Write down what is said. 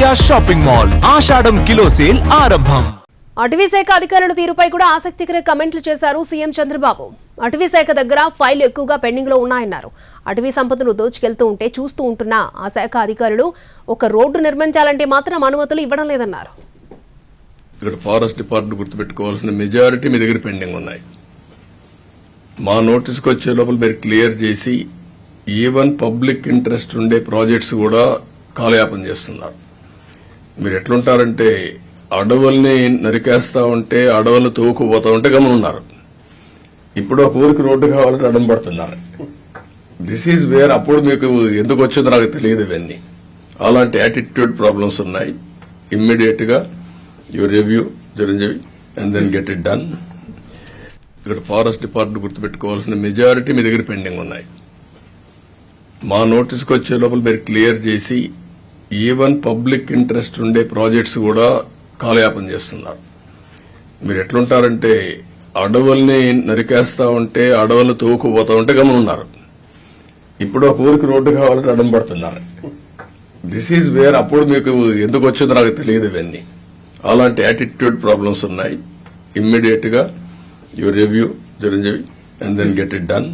Asha shopping mall. Ashadham kilo sale ఆరంభం. అటవీ శాఖ అధికారుల తీరుపై కూడా ఆసక్తికర కమెంట్లు చేశారు సీఎం చంద్రబాబు. అటవీ శాఖ దగ్గర ఫైళ్ళు ఎక్కువగా పెండింగ్లో ఉన్నాయన్నారు. అటవీ సంపదను దోచుకెళ్తూ ఉంటే చూస్తూ ఉంటున్న ఆ శాఖ అధికారులు ఒక రోడ్డు నిర్మించాలంటే మాత్రం అనుమతులు ఇవ్వడం లేదన్నారు. ఇక్కడ ఫారెస్ట్ డిపార్ట్మెంట్ గుర్తుపెట్టుకోవాల్సిన మెజారిటీ మీ దగ్గర పెండింగ్ ఉన్నాయి. మా నోటీస్కి వచ్చే లోపల మీరు క్లియర్ చేసి ఈవెన్ పబ్లిక్ ఇంట్రెస్ట్ ఉండే ప్రాజెక్ట్స్ కూడా కాలయాపన చేస్తున్నారు. మీరు ఎట్లుంటారంటే అడవుల్ని నరికేస్తా ఉంటే అడవులు తోకుపోతా ఉంటే గమనున్నారు. ఇప్పుడు ఒక ఊరికి రోడ్డు కావాలంటే అడం పడుతున్నారు. దిస్ ఈజ్ వేర్ అప్పుడు మీకు ఎందుకు వచ్చిందో నాకు తెలియదు ఇవన్నీ. అలాంటి యాటిట్యూడ్ ప్రాబ్లమ్స్ ఉన్నాయి. ఇమ్మీడియట్గా you review Chiranjeevi and then get it done ఇక్కడ ఫారెస్ట్ డిపార్ట్మెంట్ గుర్తుపెట్టుకోవాల్సిన మెజారిటీ మీ దగ్గర పెండింగ్ ఉన్నాయి. మా నోటీస్కి వచ్చే లోపల మీరు క్లియర్ చేసి ఈవెన్ పబ్లిక్ ఇంట్రెస్ట్ ఉండే ప్రాజెక్ట్స్ కూడా కాలయాపన చేస్తున్నారు. మీరు ఎట్లుంటారంటే అడవుల్ని నరికేస్తా ఉంటే అడవులు తోకుపోతా ఉంటే గమనున్నారు. ఇప్పుడు ఒక ఊరికి రోడ్డు కావాలంటే అడం పడుతున్నారు. దిస్ ఈజ్ వేర్ అప్పుడు మీకు ఎందుకు వచ్చిందో నాకు తెలియదు ఇవన్నీ. అలాంటి యాటిట్యూడ్ ప్రాబ్లమ్స్ ఉన్నాయి. ఇమ్మీడియట్గా you review Chiranjeevi and then get it done